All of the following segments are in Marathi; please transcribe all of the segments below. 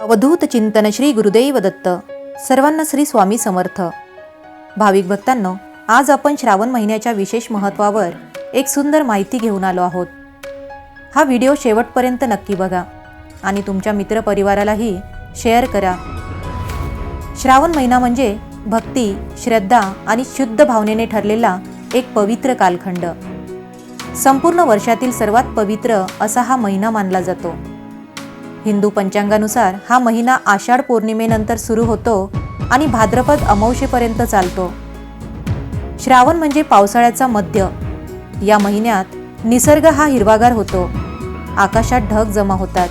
अवधूत चिंतन श्री गुरुदेव दत्त सर्वांना श्री स्वामी समर्थ. भाविक भक्तांनो आज आपण श्रावण महिन्याच्या विशेष महत्त्वावर एक सुंदर माहिती घेऊन आलो आहोत. हा व्हिडिओ शेवटपर्यंत नक्की बघा आणि तुमच्या मित्रपरिवारालाही शेअर करा. श्रावण महिना म्हणजे भक्ती श्रद्धा आणि शुद्ध भावनेने ठरलेला एक पवित्र कालखंड. संपूर्ण वर्षातील सर्वात पवित्र असा हा महिना मानला जातो. हिंदू पंचांगानुसार हा महिना आषाढ पौर्णिमेनंतर सुरू होतो आणि भाद्रपद अमावशेपर्यंत चालतो. श्रावण म्हणजे पावसाळ्याचा मध्य. या महिन्यात निसर्ग हा हिरवागार होतो. आकाशात ढग जमा होतात.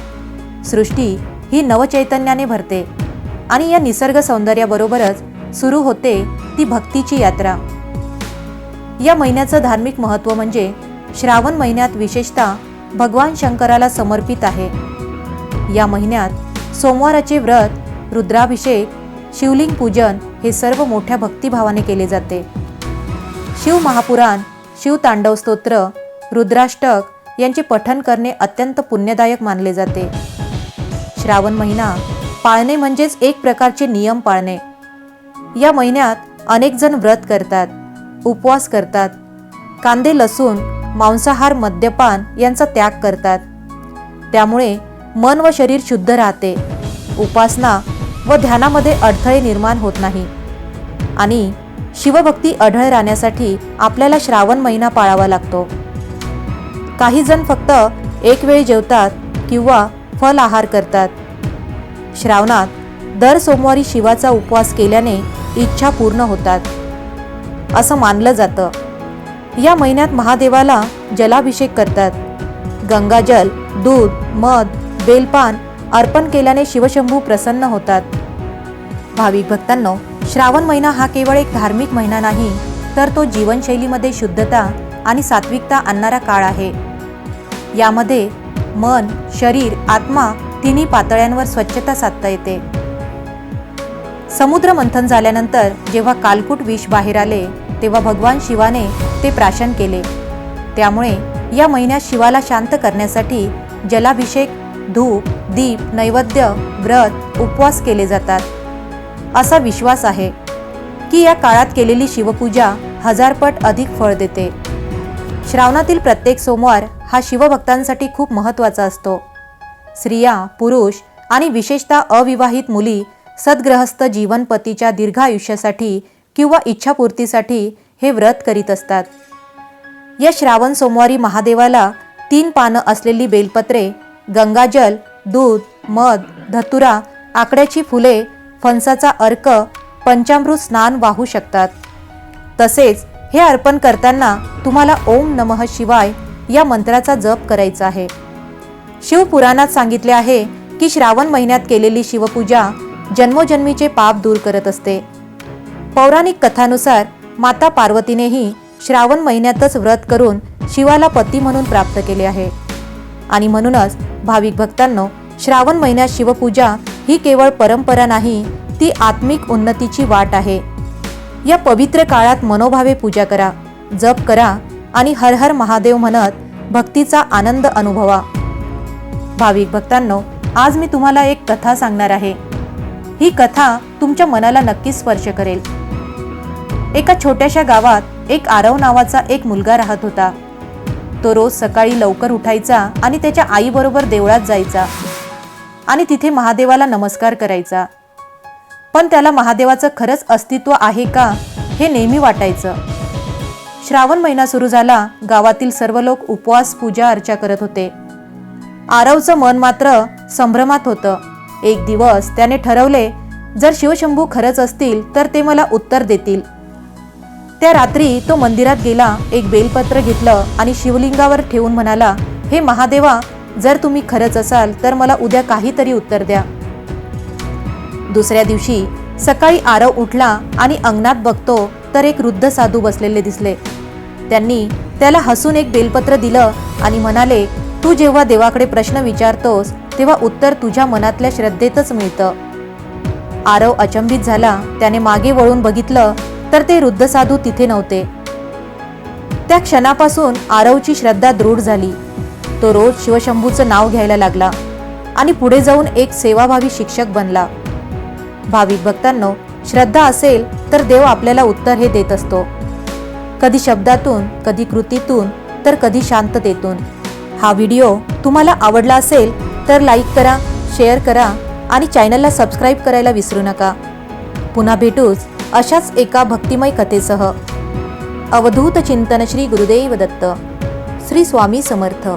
सृष्टी ही नवचैतन्याने भरते आणि या निसर्ग सौंदर्याबरोबरच सुरू होते ती भक्तीची यात्रा. या महिन्याचं धार्मिक महत्त्व म्हणजे श्रावण महिन्यात विशेषतः भगवान शंकराला समर्पित आहे. या महिन्यात सोमवाराचे व्रत रुद्राभिषेक शिवलिंग पूजन हे सर्व मोठ्या भक्तिभावाने केले जाते. शिव महापुराण शिव तांडव स्तोत्र रुद्राष्टक यांचे पठन करणे अत्यंत पुण्यदायक मानले जाते. श्रावण महिना पाळणे म्हणजेच एक प्रकारचे नियम पाळणे. या महिन्यात अनेक जण व्रत करतात उपवास करतात. कांदे लसूण मांसाहार मद्यपान यांचा त्याग करतात. त्यामुळे मन व शरीर शुद्ध राहते. उपासना व ध्यानामध्ये अडथळे निर्माण होत नाही. आणि शिवभक्ती अढळ राहण्यासाठी आपल्याला श्रावण महिना पाळावा लागतो. काही जण फक्त एक वेळ जेवतात किंवा फल आहार करतात. श्रावणात दर सोमवारी शिवाचा उपवास केल्याने इच्छा पूर्ण होतात. असं मानलं जातं. या महिन्यात महादेवाला जलाभिषेक करतात. गंगाजल दूध मध बेलपान अर्पण केल्याने शिवशंभू प्रसन्न होतात. भाविक भक्तांनो श्रावण महिना हा केवळ एक धार्मिक महिना नाही तर तो जीवनशैलीमध्ये शुद्धता आणि सात्विकता आणणारा काळ आहे. यामध्ये मन शरीर आत्मा तिन्ही पातळ्यांवर स्वच्छता साधता येते. समुद्र मंथन झाल्यानंतर जेव्हा कालकूट विष बाहेर आले तेव्हा भगवान शिवाने ते प्राशन केले. त्यामुळे या महिन्यात शिवाला शांत करण्यासाठी जलाभिषेक धूप दीप नैवेद्य व्रत उपवास केले जातात. असा विश्वास आहे की या काळात केलेली शिवपूजा हजारपट अधिक फळ देते. श्रावणातील प्रत्येक सोमवार हा शिवभक्तांसाठी खूप महत्त्वाचा असतो. स्त्रिया पुरुष आणि विशेषतः अविवाहित मुली सद्ग्रहस्थ जीवनपतीच्या दीर्घ आयुष्यासाठी किंवा इच्छापूर्तीसाठी हे व्रत करीत असतात. या श्रावण सोमवारी महादेवाला तीन पानं असलेली बेलपत्रे गंगाजल दूध मध धतुरा आकड्याची फुले फणसाचा अर्क पंचामृत स्नान वाहू शकतात. तसेच हे अर्पण करताना तुम्हाला ओम नमः शिवाय या मंत्राचा जप करायचा आहे. शिवपुराणात सांगितले आहे की श्रावण महिन्यात केलेली शिवपूजा जन्मोजन्मीचे पाप दूर करत असते. पौराणिक कथानुसार माता पार्वतीनेही श्रावण महिन्यातच व्रत करून शिवाला पती म्हणून प्राप्त केले आहे. आणि म्हणूनच भाविक भक्तांनो श्रावण महिन्यात शिवपूजा ही केवळ परंपरा नाही ती आत्मिक उन्नतीची वाट आहे. या पवित्र काळात मनोभावे पूजा करा जप करा आणि हर हर महादेव म्हणत भक्तीचा आनंद अनुभवा. भाविक भक्तांनो आज मी तुम्हाला एक कथा सांगणार आहे. ही कथा तुमच्या मनाला नक्कीच स्पर्श करेल. एका छोट्याशा गावात एक आरव नावाचा एक मुलगा राहत होता. तो रोज सकाळी लवकर उठायचा आणि त्याच्या आईबरोबर देवळात जायचा आणि तिथे महादेवाला नमस्कार करायचा. पण त्याला महादेवाचं खरंच अस्तित्व आहे का हे नेहमी वाटायचं. श्रावण महिना सुरू झाला गावातील सर्व लोक उपवास पूजा अर्चा करत होते. आरवचं मन मात्र संभ्रमात होतं. एक दिवस त्याने ठरवले जर शिवशंभू खरंच असतील तर ते मला उत्तर देतील. त्या रात्री तो मंदिरात गेला एक बेलपत्र घेतलं आणि शिवलिंगावर ठेवून म्हणाला हे महादेवा जर तुम्ही खरंच असाल तर मला उद्या काहीतरी उत्तर द्या. दुसऱ्या दिवशी सकाळी आरव उठला आणि अंगणात बघतो तर एक वृद्ध साधू बसलेले दिसले. त्यांनी त्याला हसून एक बेलपत्र दिलं आणि म्हणाले तू जेव्हा देवाकडे प्रश्न विचारतोस तेव्हा उत्तर तुझ्या मनातल्या श्रद्धेतच मिळतं. आरव अचंबित झाला त्याने मागे वळून बघितलं तर ते वृद्ध साधू तिथे नव्हते. त्या क्षणापासून आरवची श्रद्धा दृढ झाली. तो रोज शिवशंभूचं नाव घ्यायला लागला आणि पुढे जाऊन एक सेवाभावी शिक्षक बनला. भाविक भक्तांनो श्रद्धा असेल तर देव आपल्याला उत्तर हे देत असतो. कधी शब्दातून कधी कृतीतून तर कधी शांततेतून. हा व्हिडिओ तुम्हाला आवडला असेल तर लाईक करा शेअर करा आणि चॅनलला सबस्क्राईब करायला विसरू नका. पुन्हा भेटूच. अशाच एका भक्तिमय कथेसह. अवधूत चिंतन श्री गुरुदेव दत्त. श्री स्वामी समर्थ.